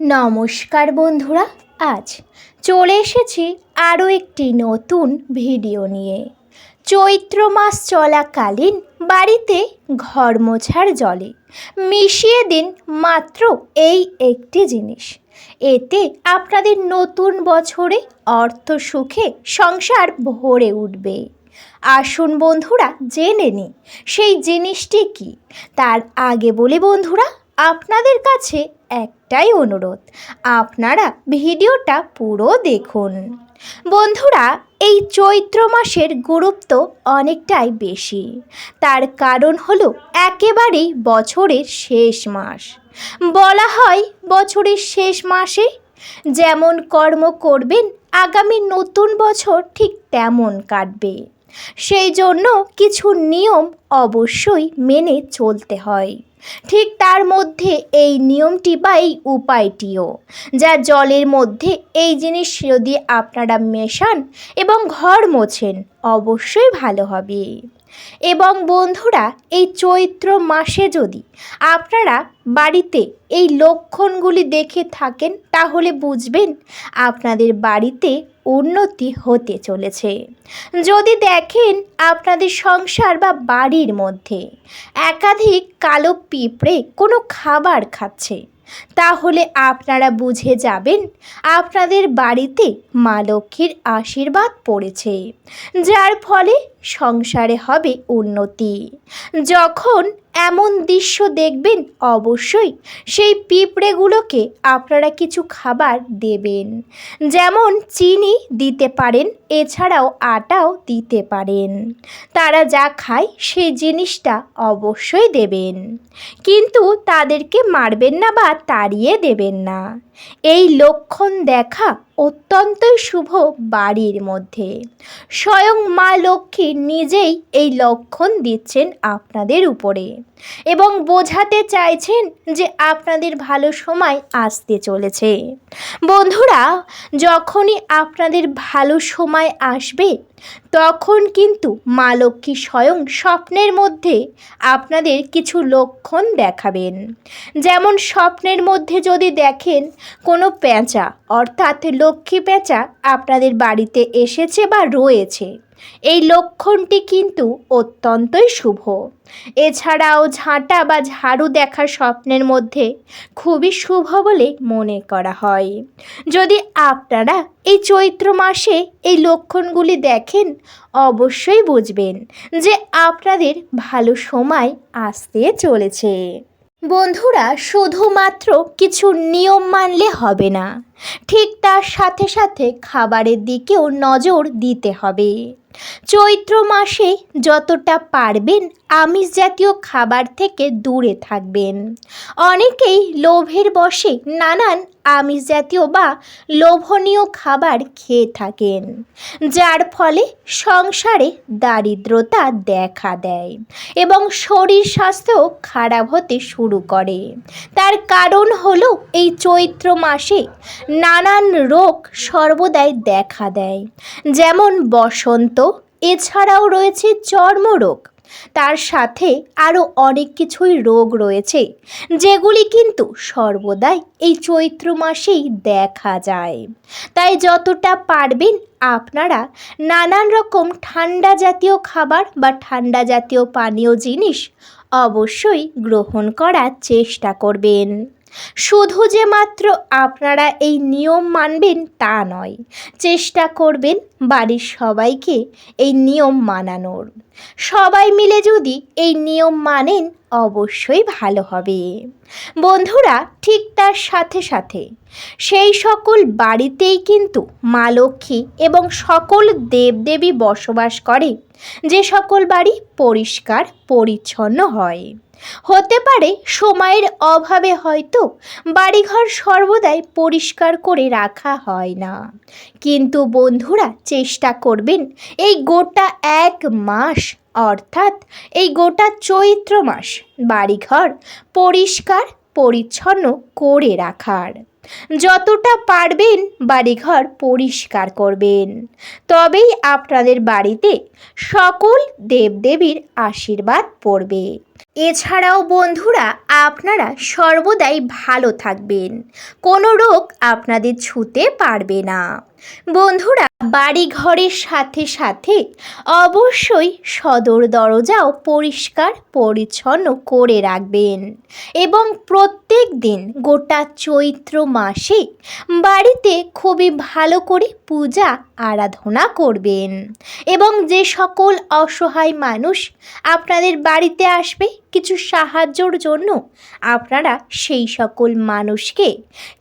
নমস্কার বন্ধুরা, আজ চলে এসেছি আরও একটি নতুন ভিডিও নিয়ে। চৈত্র মাস চলাকালীন বাড়িতে ঘর মোছার জলে মিশিয়ে দিন মাত্র এই একটি জিনিস। এতে আপনাদের নতুন বছরে অর্থ সুখে সংসার ভরে উঠবে। আসুন বন্ধুরা, জেনে নিই সেই জিনিসটি কি? তার আগে বলি বন্ধুরা, আপনাদের কাছে একটাই অনুরোধ, আপনারা ভিডিওটা পুরো দেখুন। বন্ধুরা, এই চৈত্র মাসের গুরুত্ব অনেকটাই বেশি। তার কারণ হলো একেবারেই বছরের শেষ মাস। বলা হয় বছরের শেষ মাসে। যেমন কর্ম করবেন, আগামী নতুন বছর ঠিক তেমন কাটবে। সেই জন্য কিছু নিয়ম অবশ্যই মেনে চলতে হয়। ঠিক তার মধ্যে এই নিয়মটি বা এই উপায়টিও, যা জলের মধ্যে এই জিনিস যদি আপনারা মেশান এবং ঘর মোছেন, অবশ্যই ভালো হবে। এবং বন্ধুরা, এই চৈত্র মাসে যদি আপনারা বাড়িতে এই লক্ষণগুলি দেখে থাকেন, তাহলে বুঝবেন আপনাদের বাড়িতে উন্নতি হতে চলেছে। যদি দেখেন আপনাদের সংসার বা বাড়ির মধ্যে একাধিক কালো পিঁপড়ে কোনো খাবার খাচ্ছে তাহলে আপনারা বুঝে যাবেন, আপনাদের বাড়িতে মা লক্ষ্মীর আশীর্বাদ পড়েছে, যার ফলে সংসারে হবে উন্নতি। যখন এমন দৃশ্য দেখবেন? অবশ্যই। সেই পিঁপড়েগুলোকে আপনারা কিছু খাবার দেবেন। যেমন চিনি দিতে পারেন, এছাড়াও আটাও দিতে পারেন। তারা যা খায় সেই জিনিসটা অবশ্যই দেবেন। কিন্তু তাদেরকে মারবেন না বা তাড়িয়ে দেবেন না। এই লক্ষণ দেখা অত্যন্তই শুভ বাড়ির মধ্যে। স্বয়ং মা লক্ষ্মী নিজেই এই লক্ষণ দিচ্ছেন আপনাদের উপরে এবং বোঝাতে চাইছেন যে আপনাদের ভালো সময় আসতে চলেছে। বন্ধুরা, যখনই আপনাদের ভালো সময় আসবে, তখন কিন্তু মা লক্ষ্মী স্বয়ং স্বপ্নের মধ্যে আপনাদের কিছু লক্ষণ দেখাবেন। যেমন স্বপ্নের মধ্যে যদি দেখেন কোনো পেঁচা অর্থাৎ লক্ষ্মী পেঁচা আপনাদের বাড়িতে এসেছে বা রয়েছে। এই লক্ষণটি কিন্তু অত্যন্তই শুভ। এছাড়াও ঝাঁটা বা ঝাড়ু দেখা স্বপ্নের মধ্যে খুবই শুভ বলে মনে করা হয়। যদি আপনারা এই চৈত্র মাসে এই লক্ষণগুলি দেখেন, অবশ্যই বুঝবেন যে আপনাদের ভালো সময় আসতে চলেছে। বন্ধুরা, শুধুমাত্র কিছু নিয়ম মানলে হবে না। ঠিক তার সাথে সাথে খাবারের দিকেও নজর দিতে হবে। চৈত্র মাসে যতটা পারবেন আমিষ জাতীয় খাবার থেকে দূরে থাকবেন। অনেকেই লোভের বশে নানান আমিষ জাতীয় বা লোভনীয় খাবার খেয়ে থাকেন, যার ফলে সংসারে দারিদ্রতা দেখা দেয় এবং শরীর স্বাস্থ্য খারাপ হতে শুরু করে। তার কারণ হলো এই চৈত্র মাসে নানান রোগ সর্বদাই দেখা দেয়। যেমন বসন্ত, এছাড়াও রয়েছে চর্মরোগ। তার সাথে আরও অনেক কিছুই রোগ রয়েছে, যেগুলি কিন্তু সর্বদাই এই চৈত্র মাসেই দেখা যায়। তাই যতটা পারবেন আপনারা নানান রকম ঠান্ডা জাতীয় খাবার বা ঠান্ডা জাতীয় পানীয় জিনিস অবশ্যই গ্রহণ করার চেষ্টা করবেন। শুধু যে মাত্র আপনারা এই নিয়ম মানবেন তা নয়, চেষ্টা করবেন বাড়ির সবাইকে এই নিয়ম মানানোর। সবাই মিলে যদি এই নিয়ম মানেন অবশ্যই ভালো হবে। বন্ধুরা, ঠিক তার সাথে সাথে, সেই সকল বাড়িতেই কিন্তু মা লক্ষ্মী এবং সকল দেবদেবী বসবাস করে, যে সকল বাড়ি পরিষ্কার, পরিচ্ছন্ন হয়। হতে পারে সময়ের অভাবে হয়তো বাড়িঘর সর্বদাই পরিষ্কার করে রাখা হয় না। কিন্তু বন্ধুরা চেষ্টা করবেন এই গোটা এক মাস, অর্থাৎ এই গোটা চৈত্র মাস বাড়িঘর পরিষ্কার, পরিচ্ছন্ন করে রাখার। যতটা পারবেন বাড়িঘর পরিষ্কার করবেন। তবেই আপনাদের বাড়িতে সকল দেবদেবীর আশীর্বাদ পড়বে। এছাড়াও বন্ধুরা, আপনারা সর্বদাই ভালো থাকবেন। কোনো রোগ আপনাদের ছুতে পারবে না। বন্ধুরা বাড়ি ঘরের সাথে সাথে অবশ্যই সদর দরজাও পরিষ্কার, পরিচ্ছন্ন করে রাখবেন। এবং প্রত্যেক দিন গোটা চৈত্র মাসে বাড়িতে খুবই ভালো করে পূজা, আরাধনা করবেন। এবং যে সকল অসহায় মানুষ আপনাদের বাড়িতে আসবে কিছু সাহায্যর জন্য আপনারা সেই সকল মানুষকে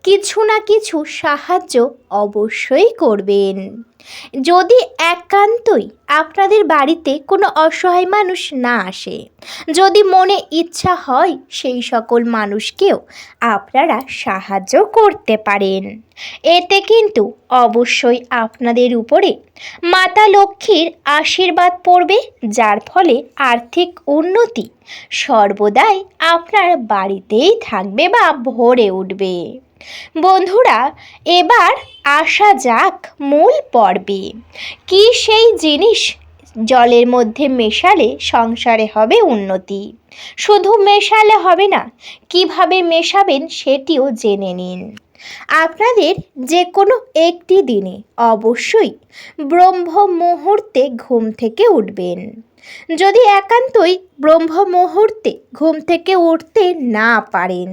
কিছু না কিছু সাহায্য অবশ্যই করবেন। যদি একান্তই আপনাদের বাড়িতে কোনো অসহায় মানুষ না আসে, যদি মনে ইচ্ছা হয় সেই সকল মানুষকেও আপনারা সাহায্য করতে পারেন। এতে কিন্তু অবশ্যই আপনাদের উপরে মাতা লক্ষ্মীর আশীর্বাদ পড়বে, যার ফলে আর্থিক উন্নতি সর্বদাই আপনার বাড়িতেই থাকবে বা ভরে উঠবে। বন্ধুরা, এবার আসা যাক মূল পর্বে। কি সেই জিনিস জলের মধ্যে মেশালে সংসারে হবে উন্নতি? শুধু মেশালে হবে না, কীভাবে মেশাবেন সেটিও জেনে নিন। আপনাদের যে কোনো একটি দিনে অবশ্যই ব্রহ্ম মুহূর্তে ঘুম থেকে উঠবেন। যদি একান্তই ব্রহ্ম মুহূর্তে ঘুম থেকে উঠতে না পারেন,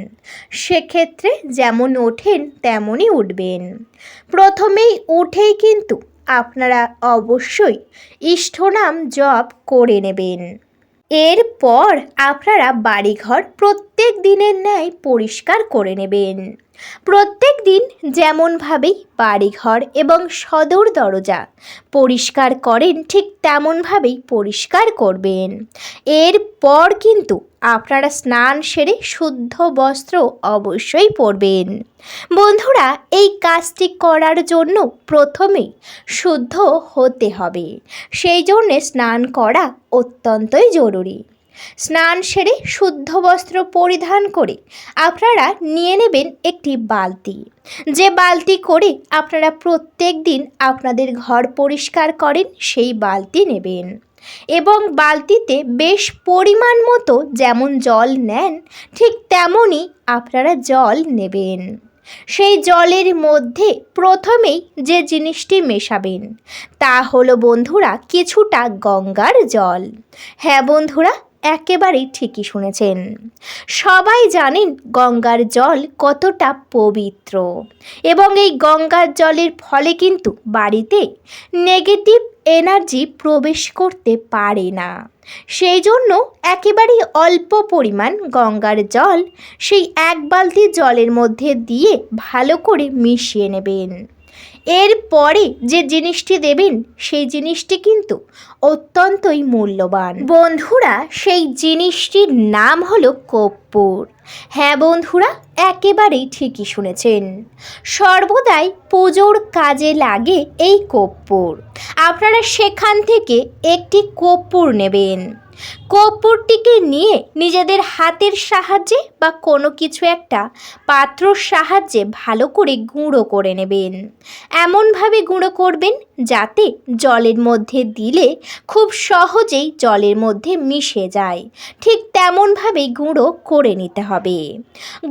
সেক্ষেত্রে যেমন ওঠেন তেমনই উঠবেন। প্রথমেই উঠেই কিন্তু আপনারা অবশ্যই ইষ্টনাম জপ করে নেবেন। এরপর আপনারা বাড়িঘর প্রত্যেক দিনের ন্যায় পরিষ্কার করে নেবেন। প্রত্যেক দিন যেমনভাবেই বাড়িঘর এবং সদর দরজা পরিষ্কার করেন, ঠিক তেমনভাবেই পরিষ্কার করবেন। এরপর কিন্তু আপনারা স্নান সেরে শুদ্ধ বস্ত্র অবশ্যই পরবেন। বন্ধুরা, এই কাজটি করার জন্য প্রথমেই শুদ্ধ হতে হবে। সেই জন্যে স্নান করা অত্যন্তই জরুরি। স্নান সেরে শুদ্ধ বস্ত্র পরিধান করে আপনারা নিয়ে নেবেন একটি বালতি। যে বালতি করে আপনারা প্রত্যেক দিন আপনাদের ঘর পরিষ্কার করেন, সেই বালতি নেবেন। এবং বালতিতে বেশ পরিমাণ মতো যেমন জল নেন, ঠিক তেমনই আপনারা জল নেবেন। সেই জলের মধ্যে প্রথমেই যে জিনিসটি মেশাবেন, তা হলো বন্ধুরা কিছুটা গঙ্গার জল। হ্যাঁ বন্ধুরা একেবারেই ঠিকই শুনেছেন। সবাই জানেন গঙ্গার জল কতটা পবিত্র। এবং এই গঙ্গার জলের ফলে কিন্তু বাড়িতে নেগেটিভ এনার্জি প্রবেশ করতে পারে না। সেই জন্য একেবারেই অল্প পরিমাণ গঙ্গার জল সেই এক বালতি জলের মধ্যে দিয়ে ভালো করে মিশিয়ে নেবেন। এরপরে যে জিনিসটি দেবেন, সেই জিনিসটি কিন্তু অত্যন্তই মূল্যবান। বন্ধুরা, সেই জিনিসটির নাম হলো কর্পূর। হ্যাঁ বন্ধুরা, একেবারেই ঠিকই শুনেছেন। সর্বদাই পুজোর কাজে লাগে এই কর্পূর। আপনারা সেখান থেকে একটি কর্পূর নেবেন। কর্পূরটিকে নিয়ে নিজেদের হাতের সাহায্যে বা কোনো কিছু একটা পাত্রর সাহায্যে ভালো করে গুঁড়ো করে নেবেন। এমনভাবে গুঁড়ো করবেন যাতে জলের মধ্যে দিলে খুব সহজেই জলের মধ্যে মিশে যায়। ঠিক তেমনভাবে গুঁড়ো করে নিতে হবে।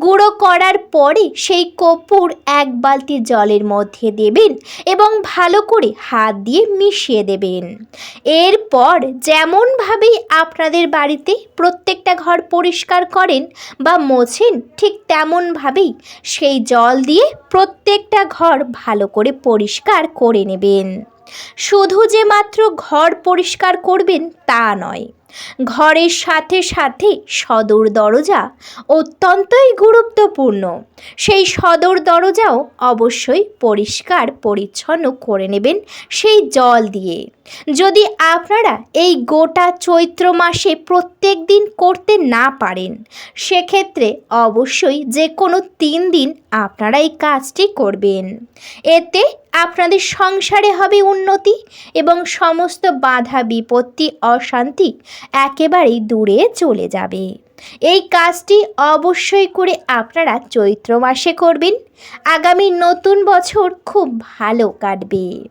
গুঁড়ো করার পরে সেই কর্পূর এক বালতি জলের মধ্যে দেবেন এবং ভালো করে হাত দিয়ে মিশিয়ে দেবেন। এরপর যেমনভাবেই আপনাদের বাড়িতে প্রত্যেকটা ঘর পরিষ্কার করেন বা মোছেন ঠিক তেমনভাবেই সেই জল দিয়ে প্রত্যেকটা ঘর ভালো করে পরিষ্কার করে নেবেন। শুধু যে মাত্র ঘর পরিষ্কার করবেন তা নয়। ঘরের সাথে সাথে সদর দরজা অত্যন্তই গুরুত্বপূর্ণ। সেই সদর দরজাও অবশ্যই পরিষ্কার, পরিচ্ছন্ন করে নেবেন সেই জল দিয়ে। যদি আপনারা এই গোটা চৈত্র মাসে প্রত্যেক দিন করতে না পারেন, সেক্ষেত্রে অবশ্যই যে কোনো তিন দিন আপনারা এই কাজটি করবেন। এতে আপনাদের সংসারে হবে উন্নতি এবং সমস্ত বাধা, বিপত্তি, অশান্তি একেবারেই দূরে চলে যাবে। এই কাজটি অবশ্যই করে আপনারা চৈত্র মাসে করবেন। আগামী নতুন বছর খুব ভালো কাটবে।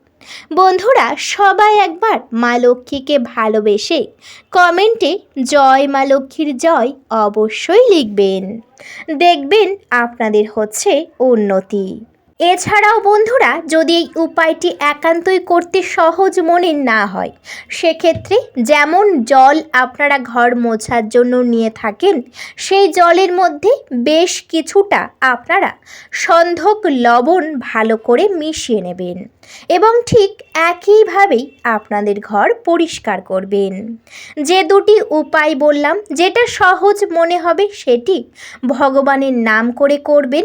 বন্ধুরা, সবাই একবার মা লক্ষ্মীকে ভালোবেসে কমেন্টে জয় মা লক্ষ্মীর জয় অবশ্যই লিখবেন। দেখবেন আপনাদের হচ্ছে উন্নতি। এছাড়াও বন্ধুরা, যদি এই উপায়টি একান্তই করতে সহজ মনে না হয়, সেক্ষেত্রে যেমন জল আপনারা ঘর মোছার জন্য নিয়ে থাকেন, সেই জলের মধ্যে বেশ কিছুটা আপনারা সন্ধক লবণ ভালো করে মিশিয়ে নেবেন এবং ঠিক একইভাবেই আপনাদের ঘর পরিষ্কার করবেন। যে দুটি উপায় বললাম, যেটা সহজ মনে হবে সেটি ভগবানের নাম করে করবেন